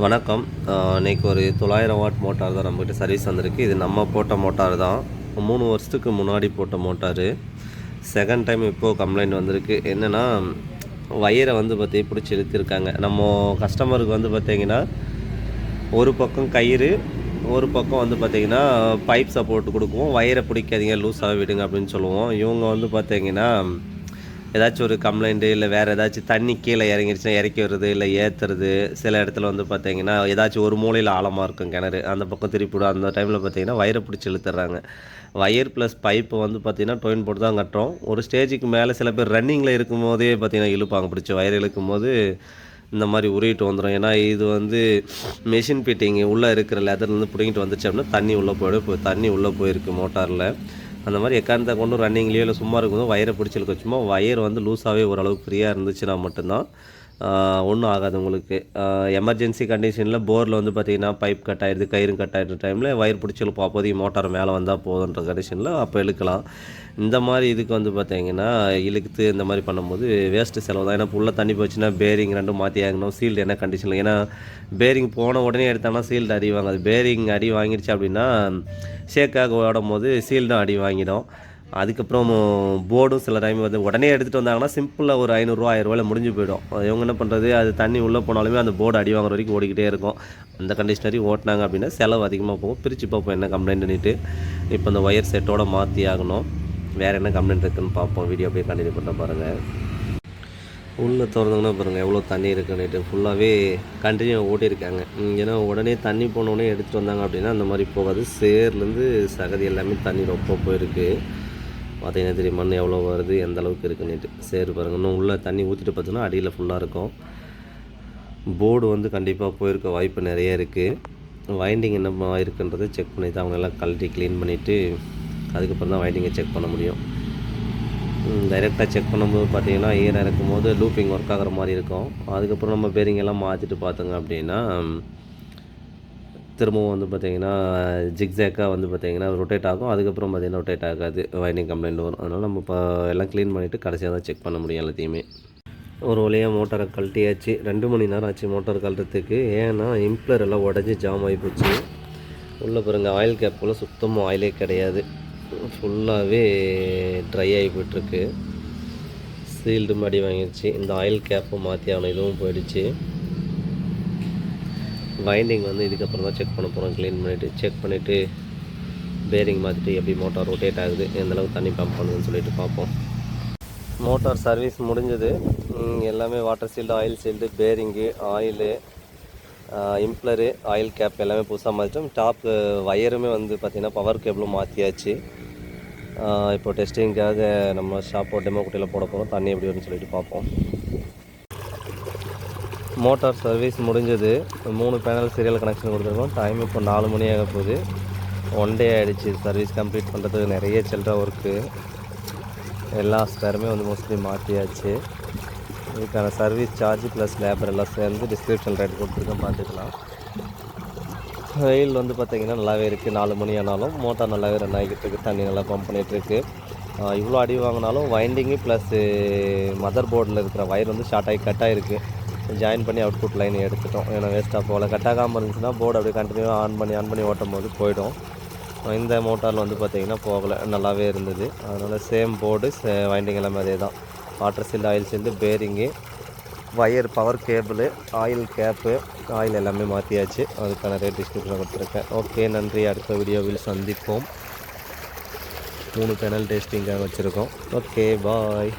வணக்கம். இன்றைக்கி ஒரு தொள்ளாயிரம் வாட் மோட்டார் தான் நம்மகிட்ட சர்வீஸ் வந்திருக்கு. இது நம்ம போட்ட மோட்டார் தான். மூணு வருஷத்துக்கு முன்னாடி போட்ட மோட்டாரு. செகண்ட் டைம் இப்போது கம்ப்ளைண்ட் வந்திருக்கு. என்னென்னா வயரை வந்து பார்த்தி பிடிச்சி இழுத்திருக்காங்க. நம்ம கஸ்டமருக்கு வந்து பார்த்திங்கன்னா ஒரு பக்கம் கயிறு ஒரு பக்கம் வந்து பார்த்திங்கன்னா பைப் சப்போர்ட் கொடுக்குவோம். வயரை பிடிக்காதீங்க லூஸாக விடுங்க அப்படின்னு சொல்லுவோம். இவங்க வந்து பார்த்திங்கன்னா ஏதாச்சும் ஒரு கம்ப்ளைண்ட்டு இல்லை வேறு ஏதாச்சும் தண்ணி கீழே இறங்கிருச்சுன்னா இறக்கி வருது இல்லை ஏற்றுறது சில இடத்துல வந்து பார்த்தீங்கன்னா ஏதாச்சும் ஒரு மூலையில் ஆழமாக இருக்கும் கிணறு அந்த பக்கம் திருப்பிவிடும் அந்த டைமில் பார்த்தீங்கன்னா வயரை பிடிச்சி இழுத்துறாங்க. வயர் ப்ளஸ் பைப்பை வந்து பார்த்திங்கன்னா டொயின் போட்டு தான் கட்டுறோம். ஒரு ஸ்டேஜுக்கு மேலே சில பேர் ரன்னிங்கில் இருக்கும் போதே பார்த்தீங்கன்னா இழுப்பாங்க. பிடிச்சி வயர் இழுக்கும் போது இந்த மாதிரி உருவிட்டு வந்துடும் ஏன்னா இது வந்து மெஷின் ஃபிட்டிங் உள்ளே இருக்கிற லெதர்லேருந்து பிடிங்கிட்டு வந்துச்சு அப்படின்னா தண்ணி உள்ளே போயிடும். இப்போ தண்ணி உள்ளே போயிருக்கு மோட்டாரில் அந்த மாதிரி எக்காரணத்தை கொண்டு ரன்னிங்லேயோ இல்லை சும்மா இருக்கும்போது வயரை பிடிச்சிருக்க சும்மா வயர் வந்து லூஸாகவே ஓரளவுக்கு ஃப்ரீயாக இருந்துச்சுன்னா மட்டும்தான் ஒன்றும் ஆகாது உங்களுக்கு. எமர்ஜென்சி கண்டிஷனில் போரில் வந்து பார்த்திங்கன்னா பைப் கட் ஆகிடுது கயிறு கட் ஆகிடுற டைமில் வயர் பிடிச்சி இழுப்போம். அப்போதைக்கு மோட்டார் மேலே வந்தால் போதுன்ற கண்டிஷனில் அப்போ இழுக்கலாம். இந்த மாதிரி இதுக்கு வந்து பார்த்திங்கன்னா இழுத்து இந்த மாதிரி பண்ணும்போது வேஸ்ட்டு செலவு தான். ஏன்னா ஃபுல்லாக தண்ணி போச்சுன்னா பேரிங் ரெண்டும் மாற்றி ஆகணும் சீல்டு என்ன கண்டிஷனில் ஏன்னா பேரிங் போன உடனே எடுத்தாங்கன்னா சீல்டு அடி வாங்காது. பேரிங் அடி வாங்கிடுச்சு அப்படின்னா ஷேக்காக ஓடும் போது சீல்டும் அடி வாங்கிடும். அதுக்கப்புறம் போர்டும் சில டைம் வந்து உடனே எடுத்துகிட்டு வந்தாங்கன்னா சிம்பிளாக ஒரு ஐநூறுரூவா ஆயிரரூவாயில் முடிஞ்சு போயிடும். இவங்க என்ன பண்ணுறது அது தண்ணி உள்ளே போனாலுமே அந்த போர்டு அடி வாங்குற வரைக்கும் ஓடிக்கிட்டே இருக்கும். அந்த கண்டிஷனரி ஓட்டினாங்க அப்படின்னா செலவு அதிகமாக போகும். பிரித்து பார்ப்போம் என்ன கம்ப்ளைண்ட் இப்போ இந்த ஒயர் செட்டோடு மாற்றி ஆகணும். வேறு என்ன கம்ப்ளைண்ட் இருக்குதுன்னு பார்ப்போம். வீடியோ அப்படியே கண்டினியூ பண்ண பாருங்கள் உள்ளே திறந்தோங்கன்னா பாருங்கள் எவ்வளோ தண்ணி இருக்குன்னுட்டு. ஃபுல்லாகவே கண்டினியூ ஓட்டியிருக்காங்க ஏன்னா உடனே தண்ணி போனோடனே எடுத்துகிட்டு வந்தாங்க அப்படின்னா அந்த மாதிரி போகாது. சேர்லேருந்து சகதி எல்லாமே தண்ணி ரொம்ப போயிருக்கு. பார்த்தீங்கன்னா தெரியும் மண் எவ்வளோ வருது எந்த அளவுக்கு இருக்குன்னுட்டு. சரி பாருங்கள் இன்னும் உள்ளே தண்ணி ஊற்றிட்டு பார்த்தீங்கன்னா அடியில் ஃபுல்லாக இருக்கும். போர்டு வந்து கண்டிப்பாக போயிருக்க வாய்ப்பு நிறைய இருக்குது வைண்டிங் என்ன இருக்குன்றதை செக் பண்ணி தான் அவங்க எல்லாம் கழட்டி க்ளீன் பண்ணிவிட்டு அதுக்கப்புறம் தான் வைண்டிங்கை செக் பண்ண முடியும். டைரெக்டாக செக் பண்ணும்போது பார்த்தீங்கன்னா ஈரம் இருக்கும் போது லூப்பிங் ஒர்க் ஆகிற மாதிரி இருக்கும். அதுக்கப்புறம் நம்ம பேரிங் எல்லாம் மாற்றிட்டு பார்த்தோங்க அப்படின்னா திரும்பவும் வந்து பார்த்திங்கன்னா ஜிக்ஸாக்காக வந்து பார்த்தீங்கன்னா ரொட்டேட் ஆகும். அதுக்கப்புறம் பார்த்தீங்கன்னா ரொட்டேட் ஆகாது. வைண்டிங் கம்ப்ளைண்ட் வரும். அதனால் நம்ம இப்போ எல்லாம் க்ளீன் பண்ணிவிட்டு கடைசியாக தான் செக் பண்ண முடியும் எல்லாத்தையுமே. ஒரு வழியாக மோட்டாரை கழட்டியாச்சு. ரெண்டு மணி நேரம் ஆச்சு மோட்டார் கழட்டுறதுக்கு. ஏன்னா இம்ப்ளர் எல்லாம் உடஞ்சி ஜாம் ஆகி போச்சு. உள்ளே பாருங்க ஆயில் கேப்புக்குள்ளே சுத்தமாக ஆயிலே கிடையாது. ஃபுல்லாகவே ட்ரை ஆகி போயிட்டுருக்கு. சீல்டு மாடி வாங்கிடுச்சு இந்த ஆயில் கேப்பை மாற்றி ஆகணும். இதுவும் போயிடுச்சு. வைண்டிங் வந்து இதுக்கப்புறம் தான் செக் பண்ண போகிறோம் க்ளீன் பண்ணிவிட்டு செக் பண்ணிவிட்டு பேரிங் மாற்றிட்டு எப்படி மோட்டார் ரொட்டேட் ஆகுது எந்த அளவுக்கு தண்ணி பம்ப் பண்ணுதுன்னு சொல்லிட்டு பார்ப்போம். மோட்டார் சர்வீஸ் முடிஞ்சது. எல்லாமே water sealed oil sealed bearing oil impeller oil cap எல்லாமே புதுசாக மாற்றிட்டோம் டாப் வயருமே வந்து பார்த்திங்கன்னா பவர் கேபிளும் மாற்றியாச்சு இப்போ டெஸ்டிங்காக நம்ம ஷாப்போ டெமோ குட்டியில் போட போகிறோம் தண்ணி எப்படி வரும்னு சொல்லிட்டு பார்ப்போம். மோட்டார் சர்வீஸ் முடிஞ்சது. மூணு பேனல் சீரியல் கனெக்ஷன் கொடுத்துருக்கோம். டைம் இப்போ நாலு மணி ஆக போகுது. ஒன் டே ஆகிடுச்சு சர்வீஸ் கம்ப்ளீட் பண்ணுறதுக்கு நிறைய சில்லற ஒர்க்கு எல்லா ஸ்பேருமே வந்து மோஸ்ட்லி மாற்றியாச்சு இதுக்கான சர்வீஸ் சார்ஜ் ப்ளஸ் லேபர் எல்லாம் சேர்ந்து டிஸ்கிரிப்ஷன் ரேட் கொடுத்துருக்கேன் பார்த்துக்கலாம். வெயில் வந்து பார்த்திங்கன்னா நல்லாவே இருக்குது நாலு மணி ஆனாலும் மோட்டார் நல்லாவே ரன் ஆகிட்டு இருக்கு. தண்ணி நல்லா பம்ப் பண்ணிகிட்ருக்கு இவ்வளோ அடி வாங்கினாலும் வைண்டிங்கு ப்ளஸ்ஸு மதர் போர்டில் இருக்கிற வயர் வந்து ஷார்ட் ஆகி கட் ஆகிருக்கு ஜாயின் பண்ணி அவுட்புட் லைன் எடுத்துட்டோம். ஏன்னா வேஸ்ட்டாக போகல. கட்டாகாமல் இருந்துச்சுன்னா போர்டு அப்படியே கண்டினியூவாக ஆன் பண்ணி ஆன் பண்ணி ஓட்டும் போது போயிடும் இந்த மோட்டாரில் வந்து பார்த்திங்கன்னா போகலை. நல்லாவே இருந்தது. அதனால் சேம் போர்டு சே வைண்டிங் எல்லாமே அதே தான் water sealed oil sealed bearing wire power cable oil cap oil எல்லாமே மாற்றியாச்சு அதுக்கான ரேட் டிஸ்கிரிப்ஷன் கொடுத்துருக்கேன். ஓகே நன்றி. அடுத்த வீடியோவில் சந்திப்போம். மூணு பேனல் டேஸ்டிங்காக வச்சுருக்கோம். Okay bye